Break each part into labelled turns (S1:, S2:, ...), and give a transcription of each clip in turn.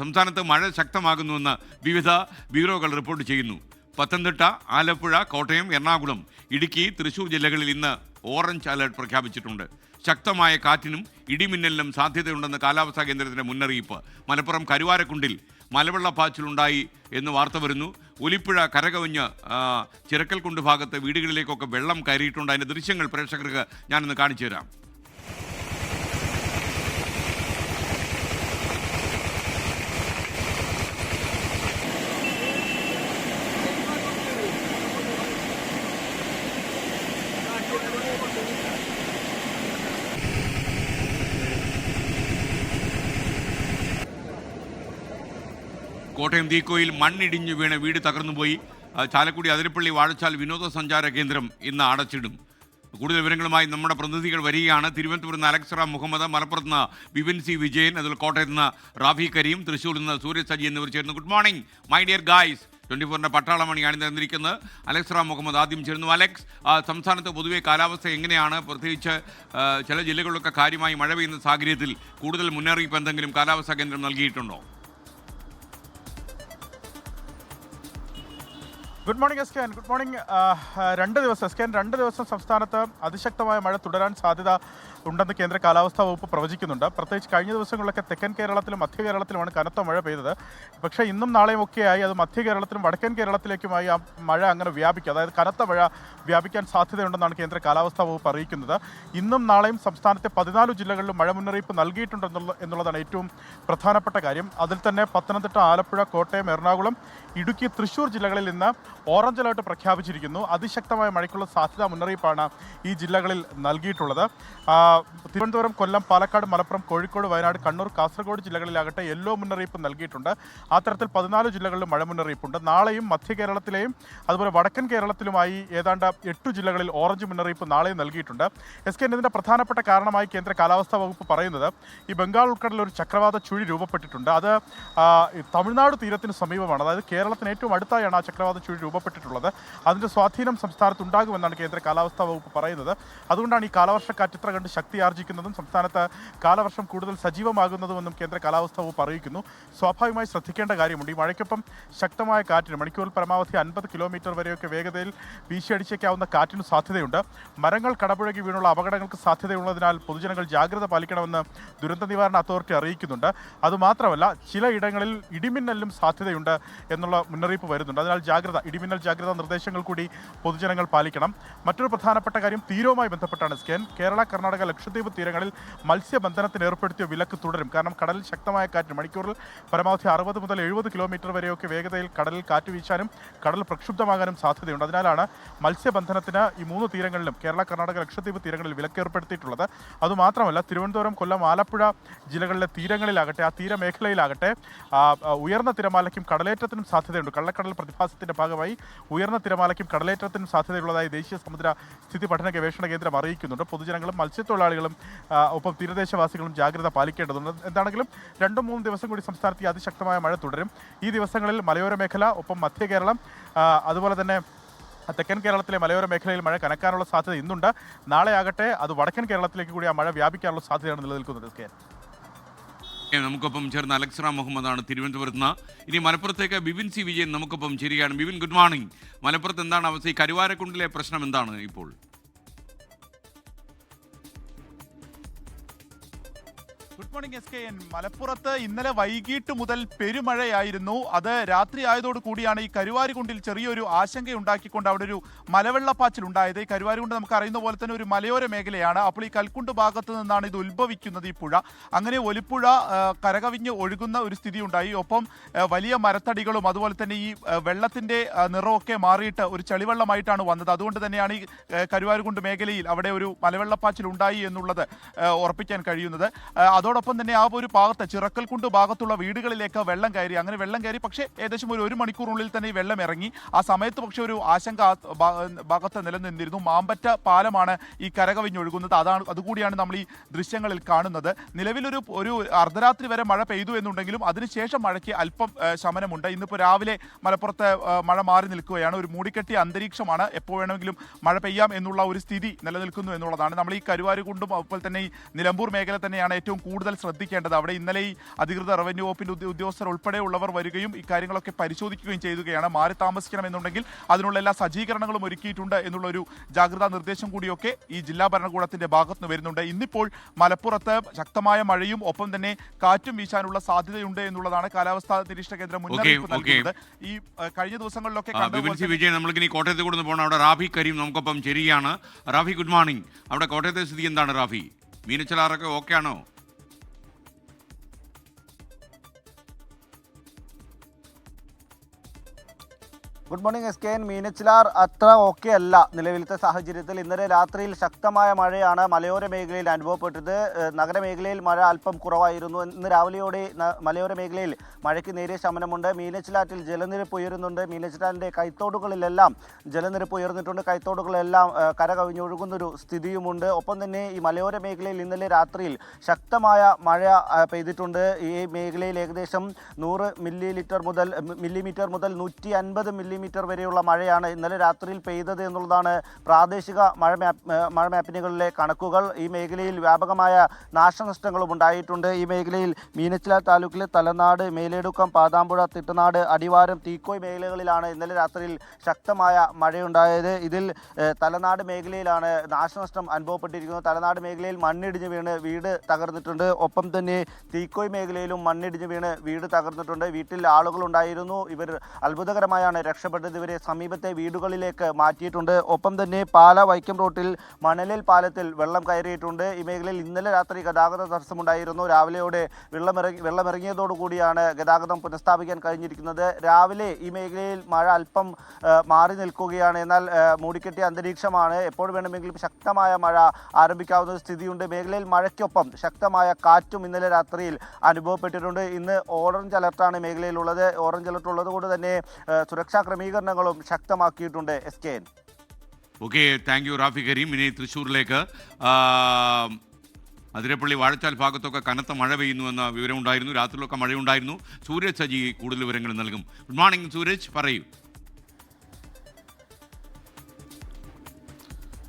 S1: സംസ്ഥാനത്ത് മഴ ശക്തമാകുന്നുവെന്ന് വിവിധ ബ്യൂറോകൾ റിപ്പോർട്ട് ചെയ്യുന്നു പത്തനംതിട്ട ആലപ്പുഴ കോട്ടയം എറണാകുളം ഇടുക്കി തൃശൂർ ജില്ലകളിൽ ഇന്ന് ഓറഞ്ച് അലർട്ട് പ്രഖ്യാപിച്ചിട്ടുണ്ട് ശക്തമായ കാറ്റിനും ഇടിമിന്നലിനും സാധ്യതയുണ്ടെന്ന് കാലാവസ്ഥാ കേന്ദ്രത്തിൻ്റെ മുന്നറിയിപ്പ് മലപ്പുറം കരുവാരക്കുണ്ടിൽ മലവെള്ളപ്പാച്ചിലുണ്ടായി എന്ന് വാർത്ത വരുന്നു ഒലിപ്പുഴ കരകവിഞ്ഞ് ചിരക്കൽകുണ്ട് ഭാഗത്ത് വീടുകളിലേക്കൊക്കെ വെള്ളം കയറിയിട്ടുണ്ട് അതിൻ്റെ ദൃശ്യങ്ങൾ പ്രേക്ഷകർക്ക് ഞാനൊന്ന് കാണിച്ചു തരാം കോട്ടയം തീക്കോയിൽ മണ്ണിടിഞ്ഞു വീണ് വീട് തകർന്നുപോയി ചാലക്കുടി അതിരപ്പള്ളി വാഴച്ചാൽ വിനോദസഞ്ചാര കേന്ദ്രം ഇന്ന് അടച്ചിടും കൂടുതൽ വിവരങ്ങളുമായി നമ്മുടെ പ്രതിനിധികൾ വരികയാണ് തിരുവനന്തപുരത്ത് നിന്ന് അലക്സറ മുഹമ്മദ് മലപ്പുറത്ത് നിന്ന് വിപിൻ സി വിജയൻ അതുപോലെ കോട്ടയത്ത് നിന്ന് റാഫി കരീം തൃശ്ശൂരിൽ നിന്ന് സൂര്യ സജി എന്നിവർ ചേർന്ന് good morning my dear guys twenty ഫോറിൻ്റെ പട്ടാളമണി ആണ് അലക്സ് അലക്സറ മുഹമ്മദ് ആദ്യം ചേരുന്നു അലക്സ് സംസ്ഥാനത്ത് പൊതുവെ കാലാവസ്ഥ എങ്ങനെയാണ് പ്രത്യേകിച്ച് ചില ജില്ലകളിലൊക്കെ കാര്യമായി മഴ പെയ്യുന്ന സാഹചര്യത്തിൽ കൂടുതൽ മുന്നറിയിപ്പ് എന്തെങ്കിലും കാലാവസ്ഥാ കേന്ദ്രം നൽകിയിട്ടുണ്ടോ
S2: good morning S K good morning രണ്ട് ദിവസം എസ് കെ രണ്ട് ദിവസം സംസ്ഥാനത്ത് അതിശക്തമായ മഴ തുടരാൻ സാധ്യത ഉണ്ടെന്ന് കേന്ദ്ര കാലാവസ്ഥാ വകുപ്പ് പ്രവചിക്കുന്നുണ്ട് പ്രത്യേകിച്ച് കഴിഞ്ഞ ദിവസങ്ങളിലൊക്കെ തെക്കൻ കേരളത്തിലും മധ്യ കേരളത്തിലുമാണ് കനത്ത മഴ പെയ്തത് പക്ഷേ ഇന്നും നാളെയും ഒക്കെയായി അത് മധ്യ കേരളത്തിലും വടക്കൻ കേരളത്തിലേക്കുമായി ആ മഴ അങ്ങനെ വ്യാപിക്കും അതായത് കനത്ത മഴ വ്യാപിക്കാൻ സാധ്യതയുണ്ടെന്നാണ് കേന്ദ്ര കാലാവസ്ഥാ വകുപ്പ് അറിയിക്കുന്നത് ഇന്നും നാളെയും സംസ്ഥാനത്തെ പതിനാല് ജില്ലകളിലും മഴ മുന്നറിയിപ്പ് നൽകിയിട്ടുണ്ടെന്നുള്ള എന്നുള്ളതാണ് ഏറ്റവും പ്രധാനപ്പെട്ട കാര്യം അതിൽ തന്നെ പത്തനംതിട്ട ആലപ്പുഴ കോട്ടയം എറണാകുളം ഇടുക്കി തൃശൂർ ജില്ലകളിൽ ഇന്ന് ഓറഞ്ച് അലേർട്ട് പ്രഖ്യാപിച്ചിരിക്കുന്നു അതിശക്തമായ മഴയ്ക്കുള്ള സാധ്യതാ മുന്നറിയിപ്പാണ് ഈ ജില്ലകളിൽ നൽകിയിട്ടുള്ളത് തിരുവനന്തപുരം കൊല്ലം പാലക്കാട് മലപ്പുറം കോഴിക്കോട് വയനാട് കണ്ണൂർ കാസർഗോഡ് ജില്ലകളിലാകട്ടെ യെല്ലോ മുന്നറിയിപ്പ് നൽകിയിട്ടുണ്ട് അത്തരത്തിൽ പതിനാല് ജില്ലകളിലും മഴ മുന്നറിയിപ്പുണ്ട് നാളെയും മധ്യ കേരളത്തിലെയും അതുപോലെ വടക്കൻ കേരളത്തിലുമായി ഏതാണ്ട് എട്ടു ജില്ലകളിൽ ഓറഞ്ച് മുന്നറിയിപ്പ് നാളെയും നൽകിയിട്ടുണ്ട് എസ് കെ ഇതിൻ്റെ പ്രധാനപ്പെട്ട കാരണമായി കേന്ദ്ര കാലാവസ്ഥാ വകുപ്പ് പറയുന്നത് ഈ ബംഗാൾ ഉൾക്കടലിൽ ഒരു ചക്രവാത ചുഴി രൂപപ്പെട്ടിട്ടുണ്ട് അത് തമിഴ്നാട് തീരത്തിന് സമീപമാണ് അതായത് കേരളത്തിന് ഏറ്റവും അടുത്തായാണ് ആ ചക്രവാത ചുഴി രൂപപ്പെട്ടിട്ടുള്ളത് അതിൻ്റെ സ്വാധീനം സംസ്ഥാനത്ത് ഉണ്ടാകുമെന്നാണ് കേന്ദ്ര കാലാവസ്ഥാ വകുപ്പ് പറയുന്നത് അതുകൊണ്ടാണ് ഈ കാലവർഷക്കാറ്റ് ഇത്ര കണ്ട് ശക്തിയാർജിക്കുന്നതും സംസ്ഥാനത്ത് കാലവർഷം കൂടുതൽ സജീവമാകുന്നതുമെന്നും കേന്ദ്ര കാലാവസ്ഥാ വകുപ്പ് അറിയിക്കുന്നു സ്വാഭാവികമായി ശ്രദ്ധിക്കേണ്ട കാര്യമുണ്ട് ഈ മഴയ്ക്കൊപ്പം ശക്തമായ കാറ്റിന് മണിക്കൂറിൽ പരമാവധി അൻപത് കിലോമീറ്റർ വരെയൊക്കെ വേഗതയിൽ വീശിയടിച്ചേക്കാവുന്ന കാറ്റിന് സാധ്യതയുണ്ട് മരങ്ങൾ കടപുഴകി വീണുള്ള അപകടങ്ങൾക്ക് സാധ്യതയുള്ളതിനാൽ പൊതുജനങ്ങൾ ജാഗ്രത പാലിക്കണമെന്ന് ദുരന്ത നിവാരണ അതോറിറ്റി അറിയിക്കുന്നുണ്ട് അതുമാത്രമല്ല ചില ഇടങ്ങളിൽ ഇടിമിന്നലിനും സാധ്യതയുണ്ട് എന്നുള്ള മുന്നറിയിപ്പ് വരുന്നുണ്ട് അതിനാൽ ജാഗ്രത ഇടിമിന്നൽ ജാഗ്രതാ നിർദ്ദേശങ്ങൾ കൂടി പൊതുജനങ്ങൾ പാലിക്കണം മറ്റൊരു പ്രധാനപ്പെട്ട കാര്യം തീരവുമായി ബന്ധപ്പെട്ടാണ് സ്കാൻ കേരള കർണാടക ലക്ഷദ്വീപ് തീരങ്ങളിൽ മത്സ്യബന്ധനത്തിന് ഏർപ്പെടുത്തിയ വിലക്ക് തുടരും കാരണം കടലിൽ ശക്തമായ കാറ്റ് മണിക്കൂറിൽ പരമാവധി അറുപത് മുതൽ എഴുപത് കിലോമീറ്റർ വരെയൊക്കെ വേഗതയിൽ കടലിൽ കാറ്റ് വീശാനും കടൽ പ്രക്ഷുബ്ധമാകാനും സാധ്യതയുണ്ട് അതിനാലാണ് മത്സ്യബന്ധനത്തിന് ഈ മൂന്ന് തീരങ്ങളിലും കേരള കർണാടക ലക്ഷദ്വീപ് തീരങ്ങളിൽ വിലക്ക് ഏർപ്പെടുത്തിയിട്ടുള്ളത് അതുമാത്രമല്ല തിരുവനന്തപുരം കൊല്ലം ആലപ്പുഴ ജില്ലകളിലെ തീരങ്ങളിലാകട്ടെ ആ തീരമേഖലയിലാകട്ടെ ഉയർന്ന തിരമാലയ്ക്കും കടലേറ്റത്തിനും സാധ്യതയുണ്ട് കള്ളക്കടൽ പ്രതിഭാസത്തിന്റെ ഭാഗമായി ഉയർന്ന തിരമാലയ്ക്കും കടലേറ്റത്തിനും സാധ്യതയുള്ളതായി ദേശീയ സമുദ്ര സ്ഥിതി പഠന ഗവേഷണ കേന്ദ്രം അറിയിക്കുന്നുണ്ട് പൊതുജനങ്ങളും മത്സ്യത്തൊഴിൽ തൊഴിലാളികളും ഒപ്പം തീരദേശവാസികളും ജാഗ്രത പാലിക്കേണ്ടതുണ്ട് എന്താണെങ്കിലും രണ്ടും മൂന്നും ദിവസം കൂടി സംസ്ഥാനത്ത് അതിശക്തമായ മഴ തുടരും ഈ ദിവസങ്ങളിൽ മലയോര മേഖല ഒപ്പം മധ്യ കേരളം അതുപോലെ തന്നെ തെക്കൻ കേരളത്തിലെ മലയോര മേഖലയിൽ മഴ കനക്കാനുള്ള സാധ്യത ഇന്നുണ്ട് നാളെ ആകട്ടെ അത് വടക്കൻ കേരളത്തിലേക്ക് കൂടി ആ മഴ വ്യാപിക്കാനുള്ള സാധ്യതയാണ് നിലനിൽക്കുന്നത്
S1: നമുക്കൊപ്പം ചേർന്ന അലക്സറ മുഹമ്മദാണ് തിരുവനന്തപുരത്ത് നിന്ന് ഇനി മലപ്പുറത്തേക്ക് ബിബിൻ സി വിജയൻ നമുക്കൊപ്പം ചേരുകയാണ് ബിബിൻ ഗുഡ് മോർണിംഗ് മലപ്പുറത്ത് എന്താണ് അവസ്ഥ ഈ കരുവാരക്കുണ്ടിലെ പ്രശ്നം എന്താണ് ഇപ്പോൾ
S3: മോർണിംഗ് എസ് കെ എൻ മലപ്പുറത്ത് ഇന്നലെ വൈകിട്ട് മുതൽ പെരുമഴയായിരുന്നു അത് രാത്രി ആയതോട് കൂടിയാണ് ഈ കരുവാരികുണ്ടിൽ ചെറിയൊരു ആശങ്കയുണ്ടാക്കിക്കൊണ്ട് അവിടെ ഒരു മലവെള്ളപ്പാച്ചിൽ ഉണ്ടായത് ഈ കരുവാരികുണ്ട് നമുക്ക് അറിയുന്ന പോലെ തന്നെ ഒരു മലയോര മേഖലയാണ് അപ്പോൾ ഈ കൽക്കുണ്ട് ഭാഗത്ത് നിന്നാണ് ഇത് ഉത്ഭവിക്കുന്നത് ഈ പുഴ അങ്ങനെ ഒലിപ്പുഴ കരകവിഞ്ഞ് ഒഴുകുന്ന ഒരു സ്ഥിതി ഉണ്ടായി ഒപ്പം വലിയ മരത്തടികളും അതുപോലെ തന്നെ ഈ വെള്ളത്തിന്റെ നിറമൊക്കെ മാറിയിട്ട് ഒരു ചളിവെള്ളമായിട്ടാണ് വന്നത് അതുകൊണ്ട് തന്നെയാണ് ഈ കരുവാരികുണ്ട് മേഖലയിൽ അവിടെ ഒരു മലവെള്ളപ്പാച്ചിൽ ഉണ്ടായി എന്നുള്ളത് ഉറപ്പിക്കാൻ കഴിയുന്നത് അതോടൊപ്പം അതോടൊപ്പം തന്നെ ആ ഒരു ഭാഗത്ത് ചിറക്കൽ ഭാഗത്തുള്ള വീടുകളിലേക്ക് വെള്ളം കയറി അങ്ങനെ വെള്ളം കയറി പക്ഷേ ഏകദേശം ഒരു ഒരു മണിക്കൂറിനുള്ളിൽ തന്നെ ഈ വെള്ളം ഇറങ്ങി ആ സമയത്ത് പക്ഷേ ഒരു ആശങ്ക ഭാഗത്ത് നിലനിന്നിരുന്നു മാമ്പറ്റ പാലമാണ് ഈ കരകവിഞ്ഞൊഴുകുന്നത് അതാണ് അതുകൂടിയാണ് നമ്മൾ ഈ ദൃശ്യങ്ങളിൽ കാണുന്നത് നിലവിലൊരു ഒരു അർദ്ധരാത്രി വരെ മഴ പെയ്തു എന്നുണ്ടെങ്കിലും അതിനുശേഷം മഴയ്ക്ക് അല്പം ശമനമുണ്ട് ഇന്നിപ്പോൾ രാവിലെ മലപ്പുറത്ത് മഴ മാറി നിൽക്കുകയാണ് ഒരു മൂടിക്കെട്ടിയ അന്തരീക്ഷമാണ് എപ്പോൾ വേണമെങ്കിലും മഴ പെയ്യാം എന്നുള്ള ഒരു സ്ഥിതി നിലനിൽക്കുന്നു എന്നുള്ളതാണ് നമ്മൾ ഈ കരുവാരുകുണ്ടും അതുപോലെ തന്നെ ഈ നിലമ്പൂർ മേഖല തന്നെയാണ് ഏറ്റവും കൂടുതൽ കൂടുതൽ ശ്രദ്ധിക്കേണ്ടത് അവിടെ ഇന്നലെ ഈ അധികൃത റവന്യൂ വകുപ്പിൻ്റെ ഉദ്യോഗസ്ഥർ ഉൾപ്പെടെയുള്ളവർ വരികയും ഇക്കാര്യങ്ങളൊക്കെ പരിശോധിക്കുകയും ചെയ്യുകയാണ് മാറി എന്നുണ്ടെങ്കിൽ അതിനുള്ള എല്ലാ സജ്ജീകരണങ്ങളും ഒരുക്കിയിട്ടുണ്ട് എന്നുള്ളൊരു ജാഗ്രതാ നിർദ്ദേശം കൂടിയൊക്കെ ഈ ജില്ലാ ഭരണകൂടത്തിൻ്റെ നിന്ന് വരുന്നുണ്ട് ഇന്നിപ്പോൾ മലപ്പുറത്ത് ശക്തമായ മഴയും ഒപ്പം തന്നെ കാറ്റും വീശാനുള്ള സാധ്യതയുണ്ട് എന്നുള്ളതാണ് കാലാവസ്ഥാ നിരീക്ഷണ കേന്ദ്രം മുന്നറിയിപ്പ് നൽകുന്നത്
S1: ഈ കഴിഞ്ഞ ദിവസങ്ങളിലൊക്കെ വിജയം നമ്മൾക്ക് ഇനി കോട്ടയത്ത് കൂടെ പോകണം അവിടെ റാഫി കരീം നമുക്കൊപ്പം ചേരുകയാണ് റാഫി ഗുഡ് മോർണിംഗ് അവിടെ കോട്ടയത്തെ സ്ഥിതി എന്താണ് റാഫി മീനച്ചിലാറൊക്കെ ഓക്കെ ആണോ
S4: good morning S K N മീനച്ചിലാർ അത്ര ഓക്കെ അല്ല നിലവിലത്തെ സാഹചര്യത്തിൽ ഇന്നലെ രാത്രിയിൽ ശക്തമായ മഴയാണ് മലയോര മേഖലയിൽ അനുഭവപ്പെട്ടത് നഗരമേഖലയിൽ മഴ അല്പം കുറവായിരുന്നു ഇന്ന് രാവിലെയോടെ മലയോര മേഖലയിൽ മഴയ്ക്ക് നേരിയ ശമനമുണ്ട് മീനച്ചിലാറ്റിൽ ജലനിരപ്പ് ഉയരുന്നുണ്ട് മീനച്ചിലാറ്റിൻ്റെ കൈത്തോടുകളിലെല്ലാം ജലനിരപ്പ് ഉയർന്നിട്ടുണ്ട് കൈത്തോടുകളെല്ലാം കര കവിഞ്ഞൊഴുകുന്നൊരു സ്ഥിതിയുമുണ്ട് ഒപ്പം തന്നെ ഈ മലയോര മേഖലയിൽ ഇന്നലെ രാത്രിയിൽ ശക്തമായ മഴ പെയ്തിട്ടുണ്ട് ഈ മേഖലയിൽ ഏകദേശം നൂറ് മില്ലി ലിറ്റർ മുതൽ മില്ലിമീറ്റർ മുതൽ നൂറ്റി അൻപത് മില്ലി മില്ലിമീറ്റർ വരെയുള്ള മഴയാണ് ഇന്നലെ രാത്രിയിൽ പെയ്തത് എന്നുള്ളതാണ് പ്രാദേശിക മഴ മാപ്പ് മഴ മാപ്പിനുകളിലെ കണക്കുകൾ ഈ മേഖലയിൽ വ്യാപകമായ നാശനഷ്ടങ്ങളും ഉണ്ടായിട്ടുണ്ട് ഈ മേഖലയിൽ മീനച്ചില താലൂക്കിലെ തലനാട് മേലേടുക്കം പാതാമ്പുഴ തിട്ടനാട് അടിവാരം തീക്കോയ് മേഖലകളിലാണ് ഇന്നലെ രാത്രിയിൽ ശക്തമായ മഴയുണ്ടായത് ഇതിൽ തലനാട് മേഖലയിലാണ് നാശനഷ്ടം അനുഭവപ്പെട്ടിരിക്കുന്നത് തലനാട് മേഖലയിൽ മണ്ണിടിഞ്ഞ് വീണ് വീട് തകർന്നിട്ടുണ്ട് ഒപ്പം തന്നെ തീക്കോയ് മേഖലയിലും മണ്ണിടിഞ്ഞ് വീണ് വീട് തകർന്നിട്ടുണ്ട് വീട്ടിൽ ആളുകളുണ്ടായിരുന്നു ഇവർ അത്ഭുതകരമായാണ് രക്ഷ ആവശ്യപ്പെട്ട് ഇവരെ സമീപത്തെ വീടുകളിലേക്ക് മാറ്റിയിട്ടുണ്ട് ഒപ്പം തന്നെ പാല വൈക്കം റോട്ടിൽ മണലിൽ പാലത്തിൽ വെള്ളം കയറിയിട്ടുണ്ട് ഈ മേഖലയിൽ ഇന്നലെ രാത്രി ഗതാഗത തടസ്സമുണ്ടായിരുന്നു രാവിലെയോടെ വെള്ളമിറങ്ങി വെള്ളമിറങ്ങിയതോടുകൂടിയാണ് ഗതാഗതം പുനഃസ്ഥാപിക്കാൻ കഴിഞ്ഞിരിക്കുന്നത് രാവിലെ ഈ മേഖലയിൽ മഴ അല്പം മാറി നിൽക്കുകയാണ് എന്നാൽ മൂടിക്കെട്ടിയ അന്തരീക്ഷമാണ് എപ്പോൾ വേണമെങ്കിലും ശക്തമായ മഴ ആരംഭിക്കാവുന്ന സ്ഥിതിയുണ്ട് മേഖലയിൽ മഴയ്ക്കൊപ്പം ശക്തമായ കാറ്റും ഇന്നലെ രാത്രിയിൽ അനുഭവപ്പെട്ടിട്ടുണ്ട് ഇന്ന് ഓറഞ്ച് അലർട്ടാണ് മേഖലയിലുള്ളത് ഓറഞ്ച് അലർട്ട് ഉള്ളത് കൊണ്ട് തന്നെ സുരക്ഷാ ക്രമീകരണങ്ങളും ശക്തമാക്കിയിട്ടുണ്ട് S K N
S1: okay thank you Rafi Karim ഇനി തൃശ്ശൂരിലേക്ക് അതിരപ്പള്ളി വാഴച്ചാൽ ഭാഗത്തൊക്കെ കനത്ത മഴ പെയ്യുന്നു എന്ന വിവരമുണ്ടായിരുന്നു രാത്രിയിലൊക്കെ മഴയുണ്ടായിരുന്നു സൂരജ് സജി കൂടുതൽ വിവരങ്ങൾ നൽകും ഗുഡ് മോർണിംഗ് സൂരജ് പറയൂ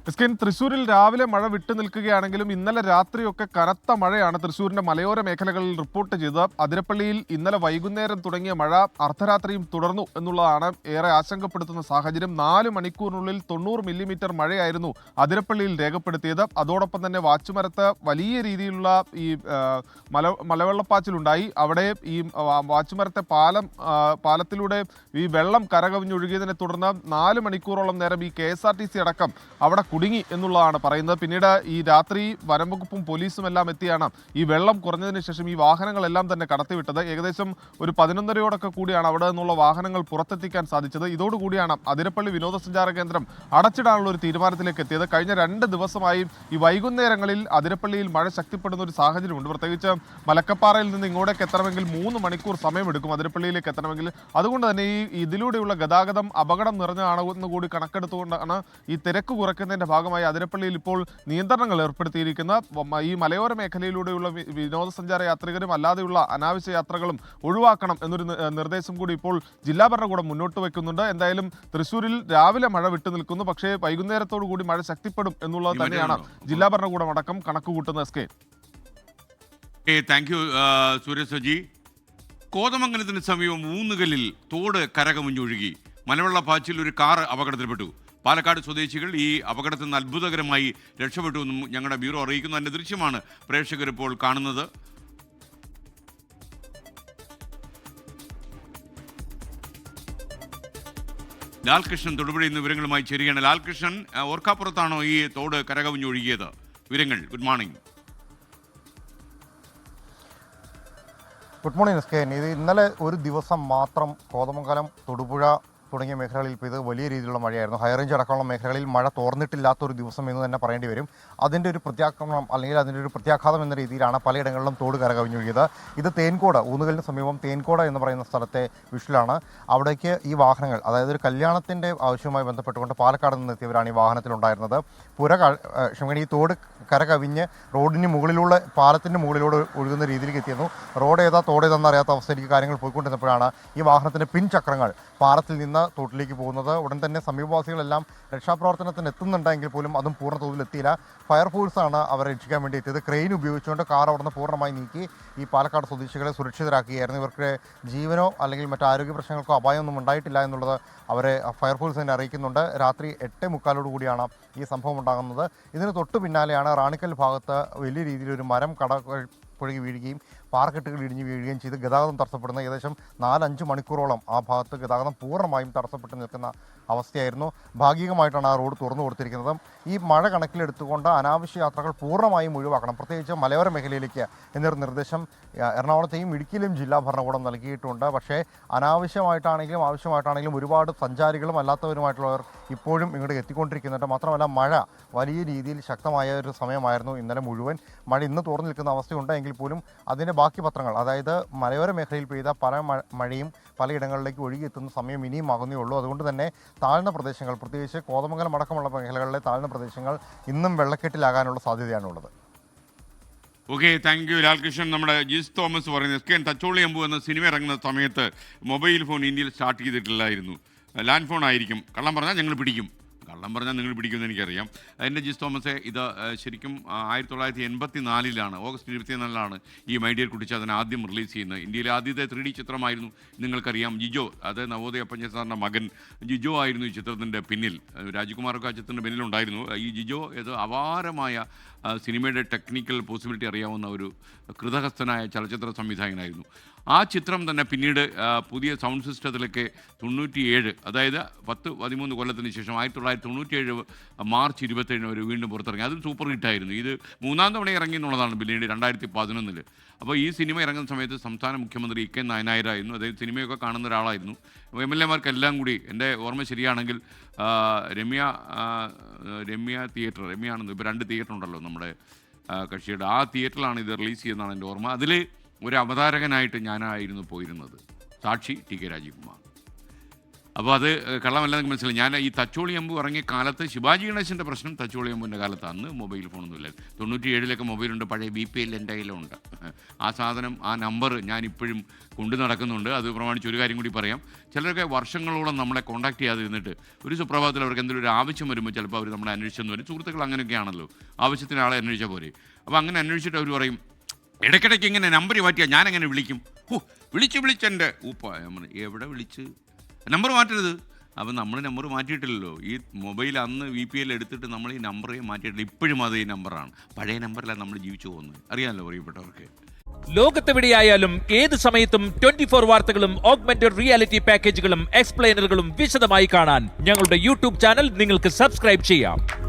S2: എസ് തൃശ്ശൂരിൽ രാവിലെ മഴ വിട്ടു നിൽക്കുകയാണെങ്കിലും ഇന്നലെ രാത്രിയൊക്കെ കനത്ത മഴയാണ് തൃശ്ശൂരിന്റെ മലയോര മേഖലകളിൽ റിപ്പോർട്ട് ചെയ്തത് അതിരപ്പള്ളിയിൽ ഇന്നലെ വൈകുന്നേരം തുടങ്ങിയ മഴ അർദ്ധരാത്രിയും തുടർന്നു എന്നുള്ളതാണ് ഏറെ ആശങ്കപ്പെടുത്തുന്ന സാഹചര്യം നാല് മണിക്കൂറിനുള്ളിൽ തൊണ്ണൂറ് മില്ലിമീറ്റർ മഴയായിരുന്നു അതിരപ്പള്ളിയിൽ രേഖപ്പെടുത്തിയത് അതോടൊപ്പം തന്നെ വാച്ചുമരത്ത് വലിയ രീതിയിലുള്ള ഈ മല മലവെള്ളപ്പാച്ചിലുണ്ടായി അവിടെ ഈ വാച്ചുമരത്തെ പാലം പാലത്തിലൂടെ ഈ വെള്ളം കരകവിഞ്ഞൊഴുകിയതിനെ തുടർന്ന് നാല് മണിക്കൂറോളം നേരം ഈ K S R T C അടക്കം അവിടെ കുടുങ്ങി എന്നുള്ളതാണ് പറയുന്നത് പിന്നീട് ഈ രാത്രി വനംവകുപ്പും പോലീസും എല്ലാം എത്തിയാണ് ഈ വെള്ളം കുറഞ്ഞതിന് ശേഷം ഈ വാഹനങ്ങളെല്ലാം തന്നെ കടത്തിവിട്ടത് ഏകദേശം ഒരു പതിനൊന്നരയോടൊക്കെ കൂടിയാണ് അവിടെ നിന്നുള്ള വാഹനങ്ങൾ പുറത്തെത്തിക്കാൻ സാധിച്ചത് ഇതോടുകൂടിയാണ് അതിരപ്പള്ളി വിനോദസഞ്ചാര കേന്ദ്രം അടച്ചിടാനുള്ള ഒരു തീരുമാനത്തിലേക്ക് എത്തിയത് കഴിഞ്ഞ രണ്ട് ദിവസമായി ഈ വൈകുന്നേരങ്ങളിൽ അതിരപ്പള്ളിയിൽ മഴ ശക്തിപ്പെടുന്ന ഒരു സാഹചര്യമുണ്ട് പ്രത്യേകിച്ച് മലക്കപ്പാറയിൽ നിന്ന് ഇങ്ങോട്ടേക്ക് എത്തണമെങ്കിൽ മൂന്ന് മണിക്കൂർ സമയമെടുക്കും അതിരപ്പള്ളിയിലേക്ക് എത്തണമെങ്കിൽ അതുകൊണ്ട് തന്നെ ഈ ഇതിലൂടെയുള്ള ഗതാഗതം അപകടം നിറഞ്ഞതാണെന്ന് കൂടി കണക്കെടുത്തുകൊണ്ടാണ് ഈ തിരക്ക് കുറയ്ക്കുന്നതിന് പ്രവർത്തനത്തിൻ്റെ ഭാഗമായി അതിരപ്പള്ളിയിൽ ഇപ്പോൾ നിയന്ത്രണങ്ങൾ ഏർപ്പെടുത്തിയിരിക്കുന്ന ഈ മലയോര മേഖലയിലൂടെയുള്ള വിനോദസഞ്ചാര യാത്രികരും അല്ലാതെയുള്ള അനാവശ്യ യാത്രകളും ഒഴിവാക്കണം എന്നൊരു നിർദ്ദേശം കൂടി ഇപ്പോൾ ജില്ലാ ഭരണകൂടം മുന്നോട്ട് വയ്ക്കുന്നുണ്ട് എന്തായാലും തൃശ്ശൂരിൽ രാവിലെ മഴ വിട്ടു നിൽക്കുന്നു പക്ഷേ വൈകുന്നേരത്തോടുകൂടി കൂടി മഴ ശക്തിപ്പെടും എന്നുള്ളത് തന്നെയാണ് ജില്ലാ ഭരണകൂടം അടക്കം കണക്കുകൂട്ടുന്ന S K
S1: thank you Suresh Saji കോതമംഗലത്തിന് സമീപം മൂന്നുകല്ലിൽ തോട് കരകമിഞ്ഞൊഴുകി മലവെള്ള പാച്ചിൽ ഒരു കാർ അപകടത്തിൽപ്പെട്ടു പാലക്കാട് സ്വദേശികൾ ഈ അപകടത്തിൽ നിന്ന് അത്ഭുതകരമായി രക്ഷപ്പെട്ടു എന്നും ഞങ്ങളുടെ ബ്യൂറോ അറിയിക്കുന്നു അതിൻ്റെ ദൃശ്യമാണ് പ്രേക്ഷകർ ഇപ്പോൾ കാണുന്നത് ലാൽകൃഷ്ണൻ തൊടുപുഴയിൽ നിന്ന് വിവരങ്ങളുമായി ചേരുകയാണ് ലാൽകൃഷ്ണൻ ഓർക്കാപ്പുറത്താണോ ഈ തോട് കരകവിഞ്ഞൊഴുകിയത് വിവരങ്ങൾ good morning
S5: good morning S K ഇത് ഇന്നലെ ഒരു ദിവസം മാത്രം കോതമംഗലം തൊടുപുഴ തുടങ്ങിയ മേഖലകളിൽ പെയ്തത് വലിയ രീതിയിലുള്ള മഴയായിരുന്നു ഹൈറേഞ്ച് അടക്കമുള്ള മേഖലകളിൽ മഴ തോർന്നിട്ടില്ലാത്തൊരു ദിവസം എന്ന് തന്നെ പറയേണ്ടി വരും അതിൻ്റെ ഒരു പ്രത്യാക്രമണം അല്ലെങ്കിൽ അതിൻ്റെ ഒരു പ്രത്യാഘാതം എന്ന രീതിയിലാണ് പലയിടങ്ങളിലും തോട് കരകവിഞ്ഞൊഴുകിയത് ഇത് തേൻകോട് ഊന്നുകലിന് സമീപം തേൻകോട എന്ന് പറയുന്ന സ്ഥലത്തെ വിഷിലാണ് അവിടേക്ക് ഈ വാഹനങ്ങൾ അതായത് ഒരു കല്യാണത്തിൻ്റെ ആവശ്യവുമായി ബന്ധപ്പെട്ടുകൊണ്ട് പാലക്കാട് നിന്ന് എത്തിയവരാണ് ഈ വാഹനത്തിലുണ്ടായിരുന്നത് പുര ക്ഷമിക്കണം ഈ തോട് കരകവിഞ്ഞ് റോഡിന് മുകളിലുള്ള പാലത്തിൻ്റെ മുകളിലൂടെ ഒഴുകുന്ന രീതിയിലേക്ക് എത്തിയിരുന്നു റോഡ് ഏതാ തോട് അറിയാത്ത അവസ്ഥയിലേക്ക് കാര്യങ്ങൾ പോയിക്കൊണ്ടിരുന്നപ്പോഴാണ് ഈ വാഹനത്തിൻ്റെ പിൻചക്രങ്ങൾ പാലത്തിൽ നിന്ന് തോട്ടിലേക്ക് പോകുന്നത് ഉടൻ തന്നെ സമീപവാസികളെല്ലാം രക്ഷാപ്രവർത്തനത്തിന് എത്തുന്നുണ്ടെങ്കിൽ പോലും അതും പൂർണ്ണ തോതിൽ എത്തിയില്ല ഫയർഫോഴ്സാണ് അവരെ രക്ഷിക്കാൻ വേണ്ടി എത്തിയത് ക്രെയിൻ ഉപയോഗിച്ചുകൊണ്ട് കാർ നിന്ന് പൂർണ്ണമായി നീക്കി ഈ പാലക്കാട് സ്വദേശികളെ സുരക്ഷിതരാക്കുകയായിരുന്നു ഇവർക്ക് ജീവനോ അല്ലെങ്കിൽ മറ്റു ആരോഗ്യ പ്രശ്നങ്ങൾക്കോ അപായമൊന്നും ഉണ്ടായിട്ടില്ല എന്നുള്ളത് അവരെ ഫയർഫോഴ്സ് തന്നെ അറിയിക്കുന്നുണ്ട് രാത്രി എട്ട് മുക്കാലോട് കൂടിയാണ് ഈ സംഭവം ഉണ്ടാകുന്നത് ഇതിന് തൊട്ടു പിന്നാലെയാണ് റാണിക്കൽ ഭാഗത്ത് വലിയ രീതിയിൽ ഒരു മരം കട പുഴകി വീഴുകയും പാർക്കെട്ടുകൾ ഇടിഞ്ഞു വീഴുകയും ചെയ്ത് ഗതാഗതം തടസ്സപ്പെടുന്ന ഏകദേശം നാലഞ്ച് മണിക്കൂറോളം ആ ഭാഗത്ത് ഗതാഗതം പൂർണ്ണമായും തടസ്സപ്പെട്ട് നിൽക്കുന്ന അവസ്ഥയായിരുന്നു ഭാഗികമായിട്ടാണ് ആ റോഡ് തുറന്നു കൊടുത്തിരിക്കുന്നത് ഈ മഴ കണക്കിലെടുത്തുകൊണ്ട് അനാവശ്യ യാത്രകൾ പൂർണ്ണമായും ഒഴിവാക്കണം പ്രത്യേകിച്ച് മലയോര മേഖലയിലേക്ക് എന്നൊരു നിർദ്ദേശം എറണാകുളത്തെയും ഇടുക്കിയിലും ജില്ലാ ഭരണകൂടം നൽകിയിട്ടുണ്ട് പക്ഷേ അനാവശ്യമായിട്ടാണെങ്കിലും ആവശ്യമായിട്ടാണെങ്കിലും ഒരുപാട് സഞ്ചാരികളും അല്ലാത്തവരുമായിട്ടുള്ളവർ ഇപ്പോഴും ഇങ്ങോട്ട് എത്തിക്കൊണ്ടിരിക്കുന്നുണ്ട് മാത്രമല്ല മഴ വലിയ രീതിയിൽ ശക്തമായ ഒരു സമയമായിരുന്നു ഇന്നലെ മുഴുവൻ മഴ ഇന്ന് തുറന്നു നിൽക്കുന്ന അവസ്ഥയുണ്ടെങ്കിൽ പോലും അതിൻ്റെ ബാക്കി പത്രങ്ങൾ അതായത് മലയോര മേഖലയിൽ പെയ്ത പല മഴയും പലയിടങ്ങളിലേക്ക് ഒഴുകിയെത്തുന്ന സമയം ഇനിയും ആകുന്നേ ഉള്ളൂ അതുകൊണ്ട് തന്നെ താഴ്ന്ന പ്രദേശങ്ങൾ പ്രത്യേകിച്ച് കോതമംഗലം അടക്കമുള്ള മേഖലകളിലെ താഴ്ന്ന പ്രദേശങ്ങൾ ഇന്നും വെള്ളക്കെട്ടിലാകാനുള്ള സാധ്യതയാണുള്ളത്
S1: ഓക്കെ താങ്ക് യു ലാൽകൃഷ്ണൻ നമ്മുടെ ജിസ് തോമസ് പറയുന്നത് S K N Thacholi Ambu എന്ന സിനിമ ഇറങ്ങുന്ന സമയത്ത് മൊബൈൽ ഫോൺ ഇന്ത്യയിൽ സ്റ്റാർട്ട് ചെയ്തിട്ടില്ലായിരുന്നു ലാൻഡ് ഫോൺ ആയിരിക്കും കള്ളം പറഞ്ഞാൽ ഞങ്ങൾ പിടിക്കും കള്ളം പറഞ്ഞാൽ നിങ്ങൾ പിടിക്കുമെന്ന് എനിക്കറിയാം എൻ്റെ ജിസ് തോമസെ ഇത് ശരിക്കും ആയിരത്തി തൊള്ളായിരത്തി എൺപത്തി നാലിലാണ് ഓഗസ്റ്റ് ഇരുപത്തിനാലിലാണ് ഈ മൈഡിയർ കുട്ടിച്ചാതൻ ആദ്യം റിലീസ് ചെയ്യുന്നത് ഇന്ത്യയിലെ ആദ്യത്തെ ത്രീ ഡി ചിത്രമായിരുന്നു നിങ്ങൾക്കറിയാം ജിജോ അത് നവോദയ അപ്പഞ്ചൻ സാറിൻ്റെ മകൻ ജിജോ ആയിരുന്നു ഈ ചിത്രത്തിൻ്റെ പിന്നിൽ രാജ്കുമാറൊക്കെ ആ ചിത്രത്തിൻ്റെ പിന്നിലുണ്ടായിരുന്നു ഈ ജിജോ ഇത് അപാരമായ സിനിമയുടെ ടെക്നിക്കൽ പോസിബിലിറ്റി അറിയാവുന്ന ഒരു കൃതഹസ്ഥനായ ചലച്ചിത്ര സംവിധായകനായിരുന്നു ആ ചിത്രം തന്നെ പിന്നീട് പുതിയ സൗണ്ട് സിസ്റ്റത്തിലേക്ക് ഏഴ് അതായത് പത്ത് പതിമൂന്ന് കൊല്ലത്തിന് ശേഷം ആയിരത്തി തൊള്ളായിരത്തി ഏഴ് മാർച്ച് ഇരുപത്തേഴിന് അവർ വീണ്ടും പുറത്തിറങ്ങി അതും സൂപ്പർ ഹിറ്റായിരുന്നു ഇത് മൂന്നാം തവണ ഇറങ്ങി എന്നുള്ളതാണ് പിന്നീട് രണ്ടായിരത്തി പതിനൊന്നിൽ അപ്പോൾ ഈ സിനിമ ഇറങ്ങുന്ന സമയത്ത് സംസ്ഥാന മുഖ്യമന്ത്രി ഇ കെ നായനായരായിരുന്നു അതായത് സിനിമയൊക്കെ കാണുന്ന ഒരാളായിരുന്നു എം എൽ എമാർക്കെല്ലാം കൂടി എൻ്റെ ഓർമ്മ ശരിയാണെങ്കിൽ രമ്യ രമ്യ തിയേറ്റർ രമ്യ ആണെന്ന് ഇപ്പോൾ രണ്ട് തിയേറ്റർ ഉണ്ടല്ലോ നമ്മുടെ കക്ഷിയുടെ ആ തിയേറ്ററിലാണ് ഇത് റിലീസ് ചെയ്യുന്നതാണ് എൻ്റെ ഓർമ്മ അതിൽ ഒരു അവതാരകനായിട്ട് ഞാനായിരുന്നു പോയിരുന്നത് സാക്ഷി ടി കെ രാജീവ്കുമാർ അപ്പോൾ അത് കള്ളമല്ല നിങ്ങൾക്ക് മനസ്സിലായി ഞാൻ ഈ തച്ചോളി അമ്പു ഇറങ്ങിയ കാലത്ത് ശിവാജി ഗണേശൻ്റെ പ്രശ്നം തച്ചോളി അമ്പുവിൻ്റെ കാലത്ത് അന്ന് മൊബൈൽ ഫോണൊന്നുമില്ലായിരുന്നു തൊണ്ണൂറ്റി ഏഴിലൊക്കെ മൊബൈലുണ്ട് പഴയ ബി പി എൽ എൻ്റെ കയ്യിലുണ്ട് ആ സാധനം ആ നമ്പർ ഞാൻ ഇപ്പോഴും കൊണ്ടു നടക്കുന്നുണ്ട് അത് പ്രമാണിച്ച് ഒരു കാര്യം കൂടി പറയാം ചിലരൊക്കെ വർഷങ്ങളോളം നമ്മളെ കോൺടാക്ട് ഇരുന്നിട്ട് ഒരു സുപ്രഭാതത്തിൽ അവർക്ക് എന്തെങ്കിലും ഒരു ആവശ്യം വരുമ്പോൾ ചിലപ്പോൾ അവർ നമ്മളെ അന്വേഷിച്ചെന്ന് വരും സുഹൃത്തുക്കൾ അങ്ങനെയൊക്കെയാണല്ലോ ആവശ്യത്തിന് ആളെ അന്വേഷിച്ചാൽ പോരെ അപ്പോൾ അങ്ങനെ അന്വേഷിച്ചിട്ട് അവർ പറയും ഇടയ്ക്കിടയ്ക്ക് ഇങ്ങനെ നമ്പർ മാറ്റിയാൽ ഞാനെങ്ങനെ വിളിക്കും ഓ വിളിച്ച് വിളിച്ചെൻ്റെ ഉപ്പ എവിടെ വിളിച്ച് നമ്പർ മാറ്റരുത് അപ്പം നമ്മൾ നമ്പർ മാറ്റിയിട്ടില്ലല്ലോ ഈ മൊബൈൽ അന്ന് വി പി എൽ എടുത്തിട്ട് നമ്മൾ ഈ നമ്പറേ മാറ്റിയിട്ടില്ല ഇപ്പോഴും അത് ഈ നമ്പറാണ് പഴയ നമ്പറിലാണ് നമ്മൾ ജീവിച്ചു പോകുന്നത് അറിയാമല്ലോ പ്രിയപ്പെട്ടവർക്ക്
S6: ലോകത്തെവിടെയായാലും ഏത് സമയത്തും ട്വന്റി ഫോർ വാർത്തകളും ഓഗ്മെന്റഡ് റിയാലിറ്റി പാക്കേജുകളും എക്സ്പ്ലെയിനറുകളും വിശദമായി കാണാൻ ഞങ്ങളുടെ യൂട്യൂബ് ചാനൽ നിങ്ങൾക്ക് സബ്സ്ക്രൈബ് ചെയ്യാം